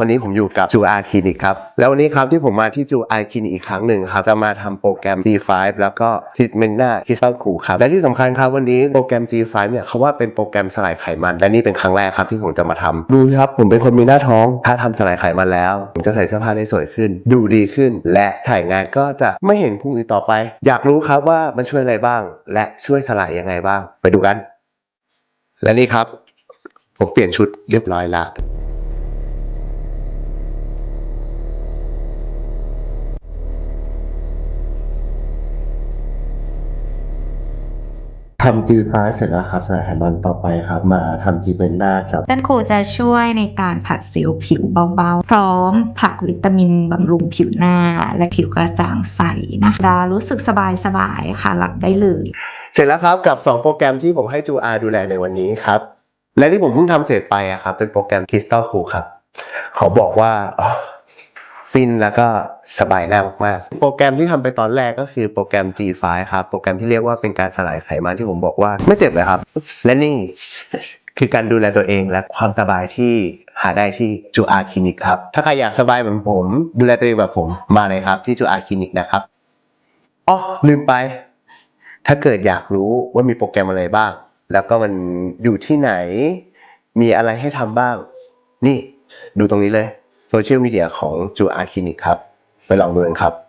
วันนี้ผมอยู่กับจูอาร์คลินิกครับ แล้ววันนี้ครับที่ผมมาที่จูอาร์คลินิกอีกครั้งหนึ่งครับ จะมาทำโปรแกรม G5 แล้วก็ทิสเมนนาคิสตัลคูครับ และที่สำคัญครับวันนี้โปรแกรม G5 เนี่ยเขาว่าเป็นโปรแกรมสลายไขมัน และนี่เป็นครั้งแรกครับที่ผมจะมาทำดูครับ ผมเป็นคนมีหน้าท้อง ถ้าทำสลายไขมันแล้ว ผมจะใส่เสื้อผ้าได้สวยขึ้น ดูดีขึ้น และถ่ายงานก็จะไม่เห็นพุงอีกต่อไป อยากรู้ครับว่ามันช่วยอะไรบ้าง และช่วยสลายยังไงบ้าง ไปดูกัน และนี่ครับ ผมเปลี่ยนชุดเรียบร้อยแล้ว ทำทีฟ้าเสร็จแล้วครับสลายไขมันต่อไปครับ มาทำทีเป็นหน้าครับ ด้านโคจะช่วยในการผัดสิวผิวเบาๆ พร้อมผลักวิตามินบำรุงผิวหน้า และผิวกระจ่างใสนะคะรู้สึกสบายๆค่ะหลับได้เลย เสร็จแล้วครับกับ 2 โปรแกรมที่ผมให้จูอาดูแลในวันนี้ครับ และที่ผมเพิ่งทำเสร็จไปอะครับเป็นโปรแกรม Crystal Cool ครับ ขอบอกว่า ฟินแล้วก็สบายหน้ามากๆ โปรแกรมที่ทำไปตอนแรกก็คือโปรแกรม G5 ครับโปรแกรมที่เรียกว่าเป็นการสลายไขมันที่ผมบอกว่าไม่เจ็บเลยครับ และนี่คือการดูแลตัวเองและความสบายที่หาได้ที่จูอาคลินิกครับ ถ้าใครอยากสบายเหมือนผม ดูแลตัวเองแบบผมมาเลยครับที่จูอาคลินิกนะครับอ๋อลืมไป ถ้าเกิดอยากรู้ว่ามีโปรแกรมอะไรบ้าง แล้วก็มันอยู่ที่ไหน มีอะไรให้ทำบ้าง นี่ ดูตรงนี้เลย โซเชียลมีเดียของจูอาคลินิกครับ ไปลองดูกันครับ